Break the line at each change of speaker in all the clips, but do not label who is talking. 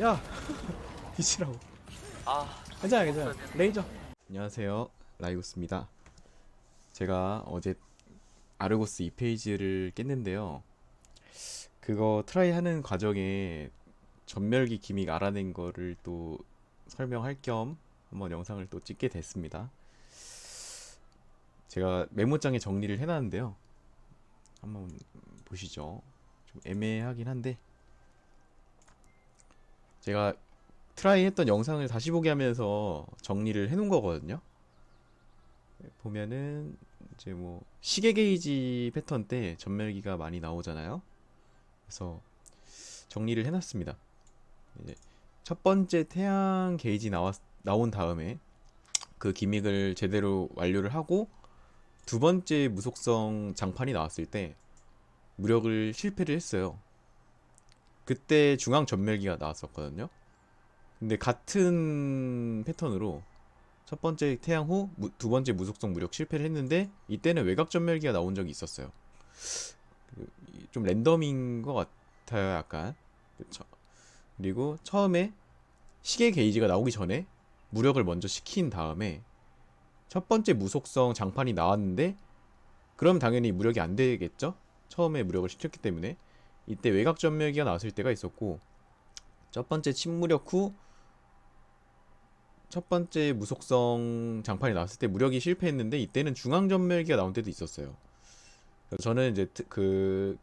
야 뒤치라고.
아,
괜찮아 괜찮아. 레이저. 안녕하세요. 라이오스입니다. 제가 어제 아르고스 2페이지를 깼는데요. 그거 트라이 하는 과정에 전멸기 기믹 알아낸 거를 또 설명할 겸 한번 영상을 또 찍게 됐습니다. 제가 메모장에 정리를 해놨는데요. 한번 보시죠. 좀 애매하긴 한데 제가 트라이 했던 영상을 다시 보게 하면서 정리를 해놓은 거거든요. 보면은 이제 뭐 시계 게이지 패턴 때 전멸기가 많이 나오잖아요. 그래서 정리를 해놨습니다. 이제 첫 번째 태양 게이지 나왔 나온 다음에 그 기믹을 제대로 완료를 하고 두 번째 무속성 장판이 나왔을 때 무력을 실패를 했어요. 그때 중앙 전멸기가 나왔었거든요. 근데 같은 패턴으로 첫 번째 태양 후 두 번째 무속성 무력 실패를 했는데 이때는 외곽 전멸기가 나온 적이 있었어요. 그, 이- 좀 랜덤인 것 같아요, 약간. 그쵸. 그리고 처음에 시계 게이지가 나오기 전에 무력을 먼저 시킨 다음에 첫 번째 무속성 장판이 나왔는데 그럼 당연히 무력이 안 되겠죠? 처음에 무력을 시켰기 때문에 이때 외곽 전멸기가 나왔을 때가 있었고 첫 번째 침무력 후 첫 번째 무속성 장판이 나왔을 때 무력이 실패했는데 이때는 중앙 전멸기가 나온 때도 있었어요. 그래서 저는 이제 트- 그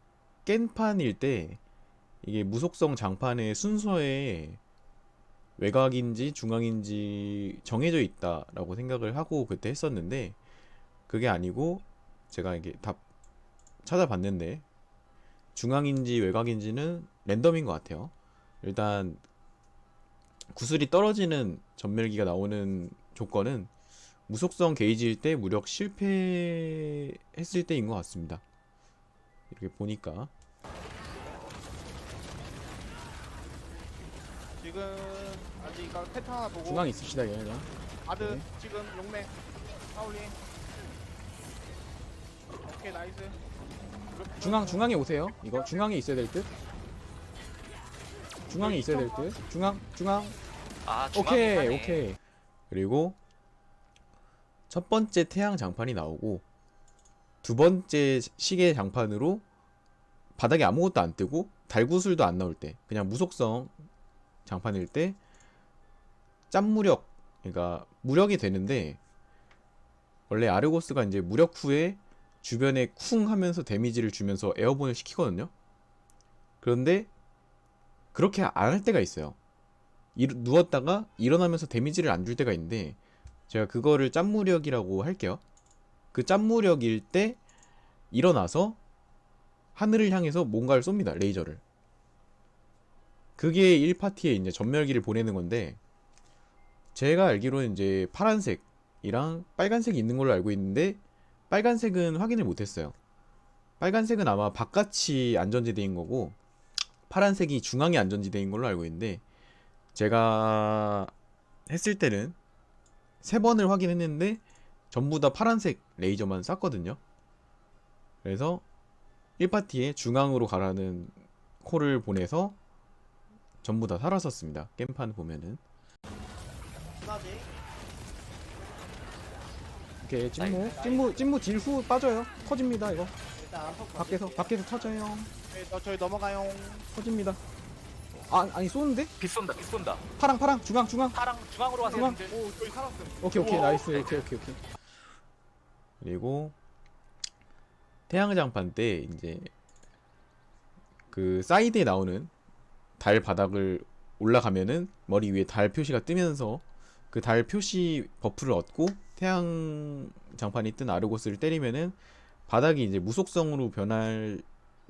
깬판일 때 이게 무속성 장판의 순서에 외곽인지 중앙인지 정해져 있다라고 생각을 하고 그때 했었는데 그게 아니고 제가 이게 다 찾아봤는데 중앙인지 외곽인지는 랜덤인 것 같아요. 일단 구슬이 떨어지는 전멸기가 나오는 조건은 무속성 게이지일 때 무력 실패했을 때인 것 같습니다. 이렇게 보니까
지금 아직 하나 보고
중앙 있읍시다 그냥.
아드
네.
지금 용맹 파울링 오케이 나이스
중앙 중앙에 오세요. 이거 중앙에 있어야 될 듯. 중앙에 있어야 될 듯. 중앙 중앙.
아,
오케이
중앙이네.
오케이. 그리고 첫 번째 태양 장판이 나오고 두 번째 시계 장판으로 바닥에 아무것도 안 뜨고 달구슬도 안 나올 때 그냥 무속성 장판일 때 짠무력 그러니까 무력이 되는데 원래 아르고스가 이제 무력 후에 주변에 쿵 하면서 데미지를 주면서 에어본을 시키거든요. 그런데 그렇게 안 할 때가 있어요. 일- 누웠다가 일어나면서 데미지를 안 줄 때가 있는데 제가 그거를 짠무력이라고 할게요. 그 짠무력일 때 일어나서 하늘을 향해서 뭔가를 쏩니다. 레이저를. 그게 1파티에 이제 전멸기를 보내는 건데 제가 알기로는 이제 파란색이랑 빨간색이 있는 걸로 알고 있는데 빨간색은 확인을 못했어요. 빨간색은 아마 바깥이 안전지대인 거고 파란색이 중앙이 안전지대인 걸로 알고 있는데 제가 했을 때는 세 번을 확인했는데 전부 다 파란색 레이저만 쐈거든요. 그래서 1파티에 중앙으로 가라는 콜을 보내서 전부 다 살았었습니다. 겜판 보면은.
나지
오케이 찐무 찐무 찐무 딜후 빠져요. 터집니다 이거.
일단 안폭
밖에서 밖에서 터져요.
네, 저 저희 넘어가요
터집니다. 아 아니 쏘는데?
빗 쏜다, 빗 쏜다.
파랑 파랑 중앙 중앙.
파랑 중앙으로 가세요.
중앙.
님들.
오 저희 살았음
오케이 오케이
우와.
나이스 오케이 오케이 오케이 그리고 태양장판 때 이제 그 사이드에 나오는 달 바닥을 올라가면은 머리 위에 달 표시가 뜨면서 그 달 표시 버프를 얻고 태양 장판이 뜬 아르고스를 때리면은 바닥이 이제 무속성으로 변할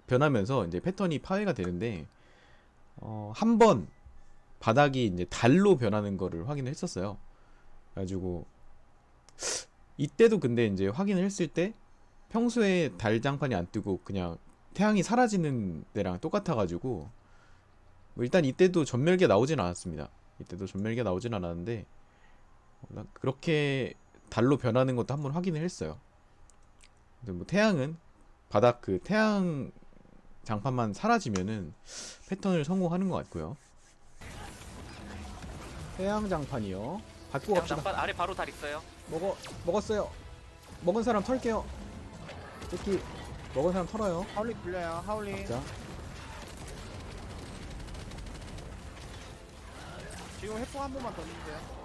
변하면서 이제 패턴이 파괴가 되는데 어, 한 번 바닥이 이제 달로 변하는 거를 확인을 했었어요. 그래가지고 이때도 근데 이제 확인을 했을 때 평소에 달 장판이 안 뜨고 그냥 태양이 사라지는 데랑 똑같아가지고 뭐 일단 이때도 전멸기가 나오진 않았습니다. 이때도 전멸기가 나오진 않았는데 어, 나 그렇게 달로 변하는 것도 한번 확인을 했어요. 근데 뭐 태양은 바닥 그 태양 장판만 사라지면은 패턴을 성공하는 것 같고요.
태양 장판이요. 받고
그냥
갑시다.
잠깐 아래 바로 달 있어요.
먹어 먹었어요. 먹은 사람 털게요. 새끼 먹은 사람 털어요.
하울링 불려요. 하울링.
자,
지금 해포 한 번만 더 주세요.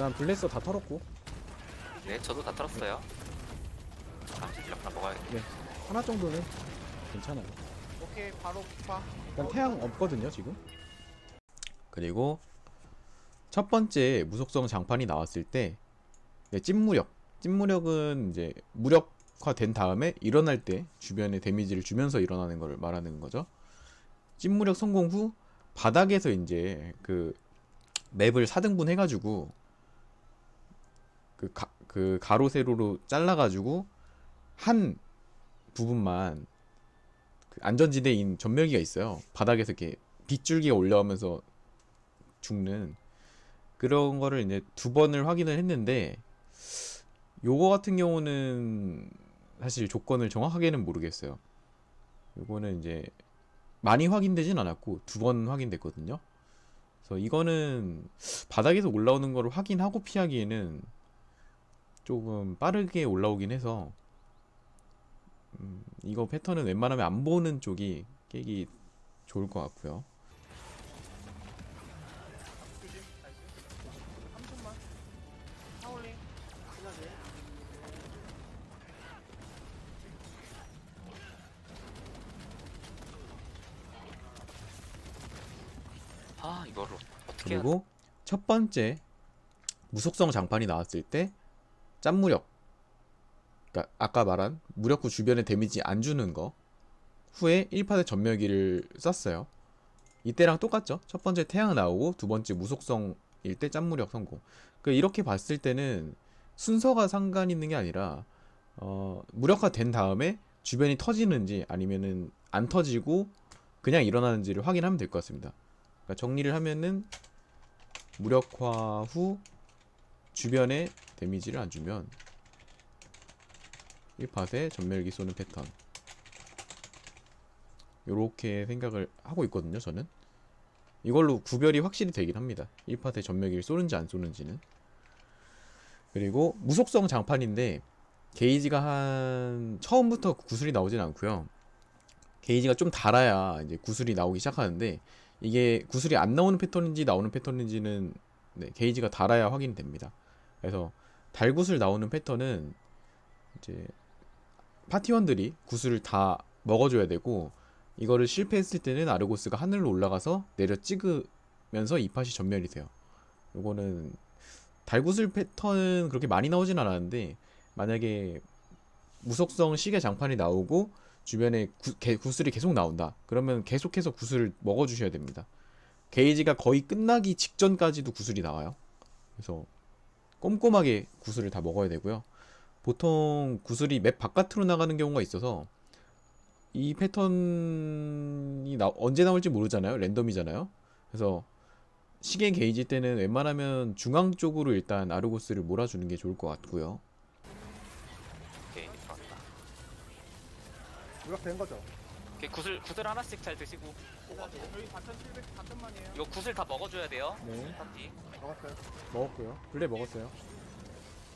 일단 블레서 다 털었고
네, 저도 다 털었어요. 아, 찌질력 다 먹어야겠네.
하나 정도는 괜찮아요.
오케이 바로 파.
일단 태양 없거든요 지금.
그리고 첫 번째 무속성 장판이 나왔을 때 네, 찐무력. 찐무력은 이제 무력화된 다음에 일어날 때 주변에 데미지를 주면서 일어나는 걸 말하는 거죠. 찐무력 성공 후 바닥에서 이제 그 맵을 4등분 해가지고 그, 가, 그 가로 세로로 잘라가지고 한 부분만 그 안전지대인 전멸기가 있어요. 바닥에서 이렇게 빗줄기가 올라오면서 죽는 그런 거를 이제 두 번을 확인을 했는데 요거 같은 경우는 사실 조건을 정확하게는 모르겠어요. 요거는 이제 많이 확인되진 않았고 두 번 확인됐거든요. 그래서 이거는 바닥에서 올라오는 거를 확인하고 피하기에는 조금 빠르게 올라오긴 해서 음, 이거 패턴은 웬만하면 안 보는 쪽이 깨기 좋을 것 같고요.
아, 이거를 어떻게
그리고 첫 번째 무속성 장판이 나왔을 때 짠무력. 그러니까 아까 말한 무력 후 주변에 데미지 안 주는 거. 후에 1파대 전멸기를 썼어요. 이때랑 똑같죠? 첫 번째 태양 나오고 두 번째 무속성일 때 짠무력 성공. 그 이렇게 봤을 때는 순서가 상관 있는 게 아니라 어, 무력화 된 다음에 주변이 터지는지 아니면은 안 터지고 그냥 일어나는지를 확인하면 될 것 같습니다. 그러니까 정리를 하면은 무력화 후 주변에 데미지를 안 주면 1팟에 전멸기 쏘는 패턴. 요렇게 생각을 하고 있거든요 저는. 이걸로 구별이 확실히 되긴 합니다. 1팟에 전멸기를 쏘는지 안 쏘는지는. 그리고 무속성 장판인데 게이지가 한 처음부터 구슬이 나오진 않고요. 게이지가 좀 달아야 이제 구슬이 나오기 시작하는데 이게 구슬이 안 나오는 패턴인지 나오는 패턴인지는 네, 게이지가 달아야 확인이 됩니다. 그래서 달구슬 나오는 패턴은 이제 파티원들이 구슬을 다 먹어줘야 되고 이거를 실패했을 때는 아르고스가 하늘로 올라가서 내려 찍으면서 이 팟이 전멸이 돼요. 요거는 달구슬 패턴은 그렇게 많이 나오진 않았는데 만약에 무속성 시계 장판이 나오고 주변에 구, 개- 구슬이 계속 나온다. 그러면 계속해서 구슬을 먹어주셔야 됩니다. 게이지가 거의 끝나기 직전까지도 구슬이 나와요. 그래서 꼼꼼하게 구슬을 다 먹어야 되고요. 보통 구슬이 맵 바깥으로 나가는 경우가 있어서 이 패턴이 나, 언제 나올지 모르잖아요. 랜덤이잖아요. 그래서 시계 게이지 때는 웬만하면 중앙 쪽으로 일단 아르고스를 몰아주는 게 좋을 것 같고요.
오케이.
무력된 거죠.
오케이, 구슬 구슬 하나씩 잘 드시고
저희 4,700, 4천만이에요.
이거 구슬 다 먹어줘야 돼요.
네,
파티.
먹었어요.
먹었고요. 블레 먹었어요.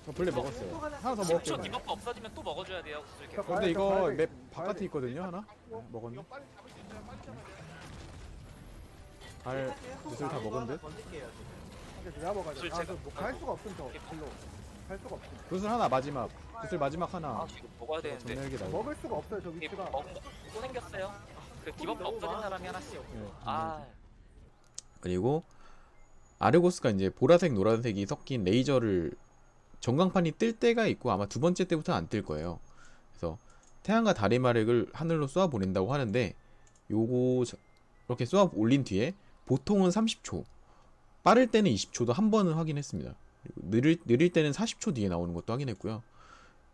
저 블레 먹었어요. 하나 더
10초
먹을게요.
디버프 없어지면 또 먹어줘야 돼요. 구슬 계속.
근데 이거 맵
돼.
바깥에 있거든요 하나. 네,
이거
먹었네.
빨리 잡을 수 있어요. 빨리 잡아야 돼.
달 구슬 다 먹은 듯.
근데 내가 먹어야 돼.
술
아,
제가-
저갈 수가 없음 저 길로. 갈 수가 없음.
구슬 하나 마지막. 구슬 마지막 하나.
아, 먹어야 되는데.
나오고.
먹을 수가 없어요 저
이게
위치가.
먹은 거또 생겼어요. 그 디버프 없어진 사람이 하나씩.
네,
아,
그리고 아르고스가 이제 보라색 노란색이 섞인 레이저를 전광판이 뜰 때가 있고 아마 두 번째 때부터 안 뜰 거예요. 그래서 태양과 달의 마력을 하늘로 쏘아 보낸다고 하는데 요거 저- 이렇게 쏘아 올린 뒤에 보통은 30초, 빠를 때는 20초도 한 번은 확인했습니다. 느릴 느릴 때는 40초 뒤에 나오는 것도 확인했고요.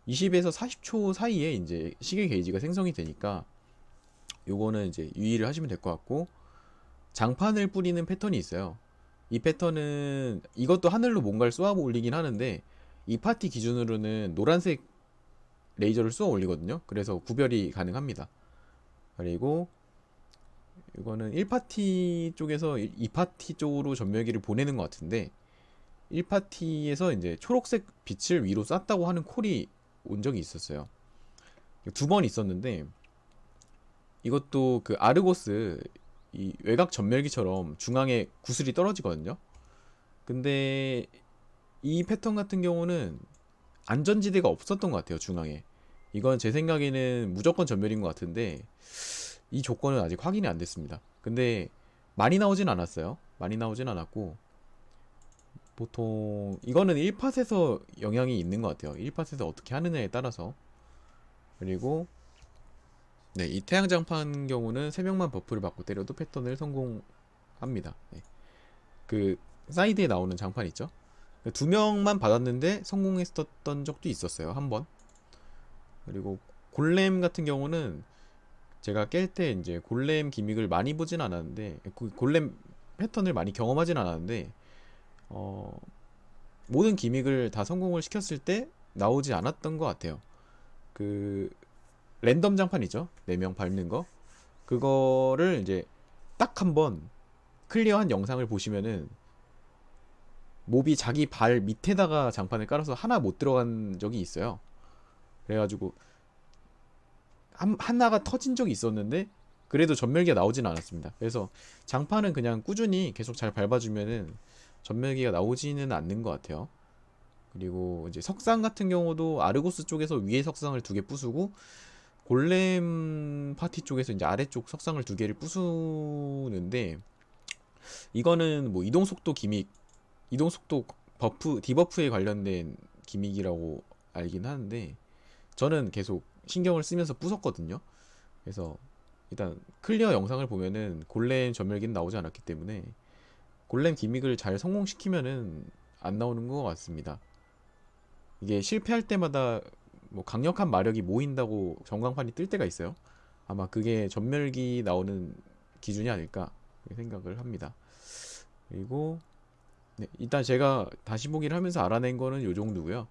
20에서 40초 사이에 이제 시계 게이지가 생성이 되니까 요거는 이제 유의를 하시면 될 것 같고 장판을 뿌리는 패턴이 있어요. 이 패턴은 이것도 하늘로 뭔가를 쏘아 올리긴 하는데 이 파티 기준으로는 노란색 레이저를 쏘아 올리거든요. 그래서 구별이 가능합니다. 그리고 이거는 1파티 쪽에서 2파티 쪽으로 전멸기를 보내는 것 같은데 1파티에서 이제 초록색 빛을 위로 쐈다고 하는 콜이 온 적이 있었어요. 두 번 있었는데 이것도 그 아르고스 이 외곽 전멸기처럼 중앙에 구슬이 떨어지거든요. 근데 이 패턴 같은 경우는 안전지대가 없었던 것 같아요 중앙에. 이건 제 생각에는 무조건 전멸인 것 같은데 이 조건은 아직 확인이 안 됐습니다. 근데 많이 나오진 않았어요. 많이 나오진 않았고 보통 이거는 1팟에서 영향이 있는 것 같아요. 1팟에서 어떻게 하느냐에 따라서 그리고 네, 이 태양장판 경우는 3명만 버프를 받고 때려도 패턴을 성공합니다. 네. 그 사이드에 나오는 장판 있죠? 그두 명만 받았는데 성공했었던 적도 있었어요. 한 번. 그리고 골렘 같은 경우는 제가 깰 때 이제 골렘 기믹을 많이 보진 않았는데 그 골렘 패턴을 많이 경험하진 않았는데 어 모든 기믹을 다 성공을 시켰을 때 나오지 않았던 것 같아요. 그 랜덤 장판이죠. 4명 밟는 거. 그거를 이제 딱 한 번 클리어한 영상을 보시면은 몹이 자기 발 밑에다가 장판을 깔아서 하나 못 들어간 적이 있어요. 그래가지고 한, 하나가 터진 적이 있었는데 그래도 전멸기가 나오진 않았습니다. 그래서 장판은 그냥 꾸준히 계속 잘 밟아주면은 전멸기가 나오지는 않는 것 같아요. 그리고 이제 석상 같은 경우도 아르고스 쪽에서 위에 석상을 두 개 부수고 골렘 파티 쪽에서 이제 아래쪽 석상을 두 개를 부수는데 이거는 뭐 이동 속도 기믹, 이동 속도 버프, 디버프에 관련된 기믹이라고 알긴 하는데 저는 계속 신경을 쓰면서 부쉈거든요. 그래서 일단 클리어 영상을 보면은 골렘 전멸기는 나오지 않았기 때문에 골렘 기믹을 잘 성공시키면은 안 나오는 것 같습니다. 이게 실패할 때마다 뭐 강력한 마력이 모인다고 전광판이 뜰 때가 있어요. 아마 그게 전멸기 나오는 기준이 아닐까 생각을 합니다. 그리고 네, 일단 제가 다시 보기를 하면서 알아낸 거는 요 정도고요.